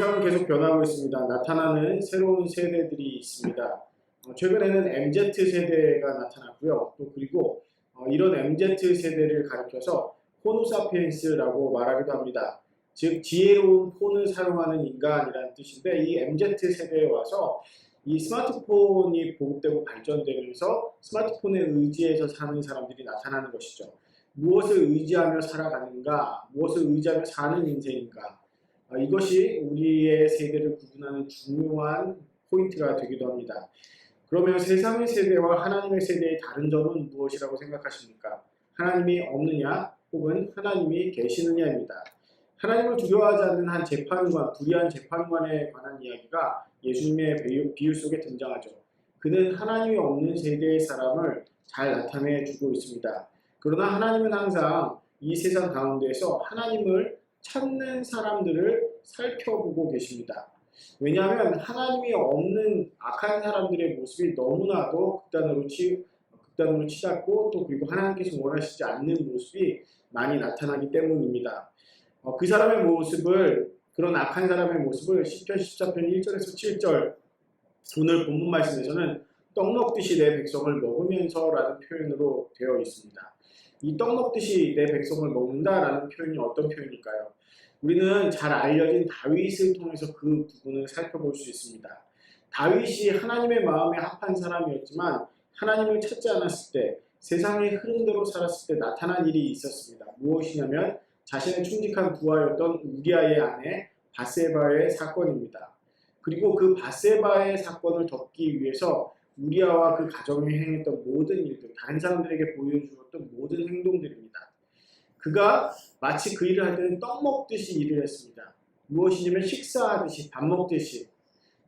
세상은 계속 변하고 있습니다. 나타나는 새로운 세대들이 있습니다. 어, 최근에는 MZ 세대가 나타났고요. 또 그리고 어, 이런 MZ 세대를 가리켜서 호노사피엔스라고 말하기도 합니다. 즉 지혜로운 폰을 사용하는 인간이라는 뜻인데 이 MZ 세대에 와서 이 스마트폰이 보급되고 발전되면서 스마트폰에 의지해서 사는 사람들이 나타나는 것이죠. 무엇을 의지하며 살아가는가, 무엇을 의지하며 사는 인생인가, 아, 이것이 우리의 세대를 구분하는 중요한 포인트가 되기도 합니다. 그러면 세상의 세대와 하나님의 세대의 다른 점은 무엇이라고 생각하십니까? 하나님이 없느냐 혹은 하나님이 계시느냐입니다. 하나님을 두려워하지 않는 한 재판관, 불의한 재판관에 관한 이야기가 예수님의 비유, 속에 등장하죠. 그는 하나님이 없는 세대의 사람을 잘 나타내 주고 있습니다. 그러나 하나님은 항상 이 세상 가운데에서 하나님을 찾는 사람들을 살펴보고 계십니다. 왜냐하면 하나님이 없는 악한 사람들의 모습이 너무나도 극단으로 치 극단으로 치닫고 또 그리고 하나님께서 원하시지 않는 모습이 많이 나타나기 때문입니다. 어, 그 사람의 모습을 그런 악한 사람의 모습을 10편 14편 1절에서 7절 오늘 본문 말씀에서는 떡 먹듯이 내 백성을 먹으면서라는 표현으로 되어 있습니다. 이 떡 먹듯이 내 백성을 먹는다라는 표현이 어떤 표현일까요? 우리는 잘 알려진 다윗을 통해서 그 부분을 살펴볼 수 있습니다. 다윗이 하나님의 마음에 합한 사람이었지만 하나님을 찾지 않았을 때 세상의 흐름대로 살았을 때 나타난 일이 있었습니다. 무엇이냐면 자신의 충직한 부하였던 우리아의 아내 바세바의 사건입니다. 그리고 그 바세바의 사건을 덮기 위해서 우리아와 그 가정에 행했던 모든 일들, 다른 사람들에게 보여주었던 모든 행동들입니다. 그가 마치 그 일을 할 때는 떡 먹듯이 일을 했습니다. 무엇이냐면 식사하듯이 밥 먹듯이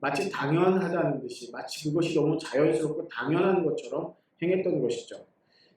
마치 당연하다는 듯이 마치 그것이 너무 자연스럽고 당연한 것처럼 행했던 것이죠.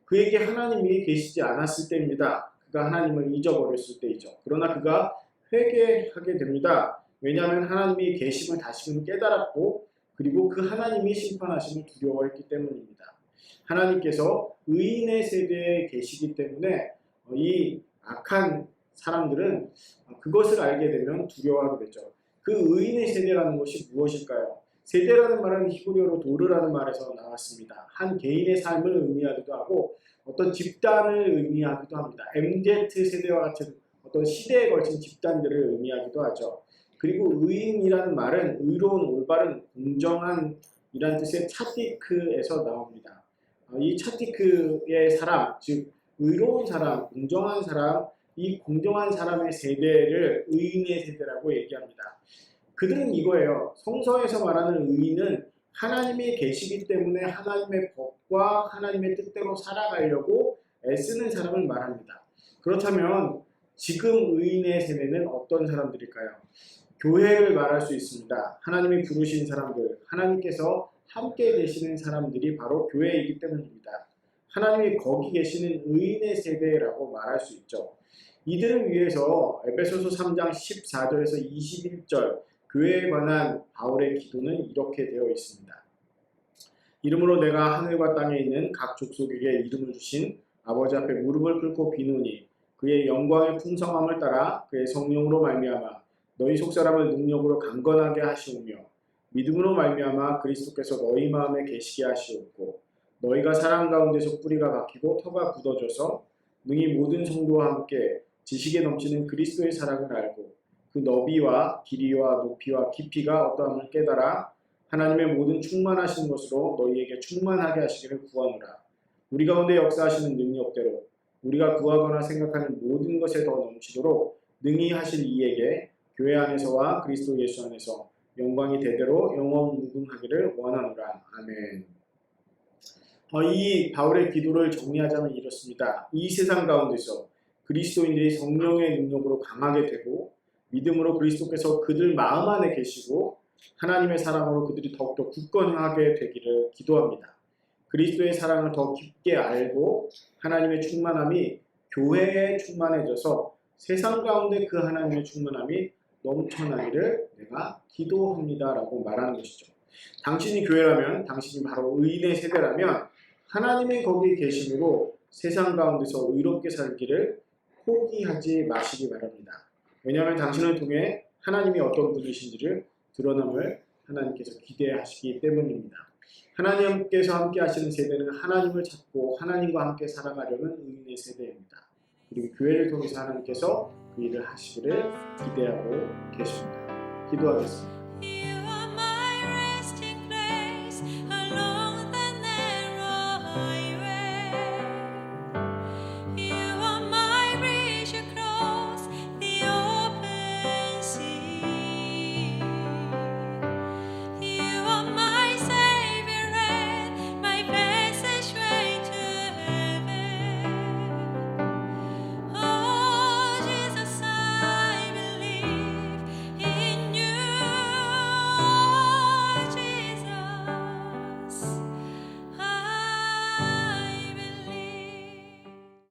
그에게 하나님이 계시지 않았을 때입니다. 그가 하나님을 잊어버렸을 때이죠. 그러나 그가 회개하게 됩니다. 왜냐하면 하나님이 계심을 다시금 깨달았고 그리고 그 하나님이 심판하심을 두려워했기 때문입니다. 하나님께서 의인의 세대에 계시기 때문에 어, 이 악한 사람들은 그것을 알게 되면 두려워하게 되죠. 그 의인의 세대라는 것이 무엇일까요? 세대라는 말은 히브리어로 도르라는 말에서 나왔습니다. 한 개인의 삶을 의미하기도 하고 어떤 집단을 의미하기도 합니다. MZ 세대와 같은 어떤 시대에 걸친 집단들을 의미하기도 하죠. 그리고 의인이라는 말은 의로운, 올바른, 공정한 이란 뜻의 차티크에서 나옵니다. 어, 이 차티크의 사람, 즉 의로운 사람, 공정한 사람, 이 공정한 사람의 세대를 의인의 세대라고 얘기합니다. 그들은 이거예요. 성서에서 말하는 의인은 하나님이 계시기 때문에 하나님의 법과 하나님의 뜻대로 살아가려고 애쓰는 사람을 말합니다. 그렇다면 지금 의인의 세대는 어떤 사람들일까요? 교회를 말할 수 있습니다. 하나님이 부르신 사람들, 하나님께서 함께 계시는 사람들이 바로 교회이기 때문입니다. 하나님이 거기 계시는 의인의 세대라고 말할 수 있죠. 이들을 위해서 에베소서 3장 14절에서 21절 교회에 관한 바울의 기도는 이렇게 되어 있습니다. 이름으로 내가 하늘과 땅에 있는 각 족속에게 이름을 주신 아버지 앞에 무릎을 꿇고 비노니 그의 영광의 풍성함을 따라 그의 성령으로 말미암아 너희 속사람을 능력으로 강건하게 하시오며 믿음으로 말미암아 그리스도께서 너희 마음에 계시게 하시옵고 너희가 사랑 가운데서 뿌리가 박히고 터가 굳어져서 능히 모든 성도와 함께 지식에 넘치는 그리스도의 사랑을 알고 그 너비와 길이와 높이와 깊이가 어떠함을 깨달아 하나님의 모든 충만하신 것으로 너희에게 충만하게 하시기를 구하노라. 우리 가운데 역사하시는 능력대로 우리가 구하거나 생각하는 모든 것에 더 넘치도록 능히 하실 이에게 교회 안에서와 그리스도 예수 안에서 영광이 대대로 영원 무궁하기를 원하노라. 아멘. 어, 이 바울의 기도를 정리하자면 이렇습니다. 이 세상 가운데서 그리스도인들이 성령의 능력으로 강하게 되고 믿음으로 그리스도께서 그들 마음 안에 계시고 하나님의 사랑으로 그들이 더욱더 굳건하게 되기를 기도합니다. 그리스도의 사랑을 더 깊게 알고 하나님의 충만함이 교회에 충만해져서 세상 가운데 그 하나님의 충만함이 넘쳐나기를 내가 기도합니다라고 말하는 것이죠. 당신이 교회라면 당신이 바로 의인의 세대라면 하나님의 거기에 계심으로 세상 가운데서 의롭게 살기를 포기하지 마시기 바랍니다. 왜냐하면 당신을 통해 하나님이 어떤 분이신지를 드러남을 하나님께서 기대하시기 때문입니다. 하나님께서 함께 하시는 세대는 하나님을 찾고 하나님과 함께 살아가려는 의인의 세대입니다. 그리고 교회를 통해서 하나님께서 그 일을 하시기를 기대하고 계십니다. 기도하겠습니다.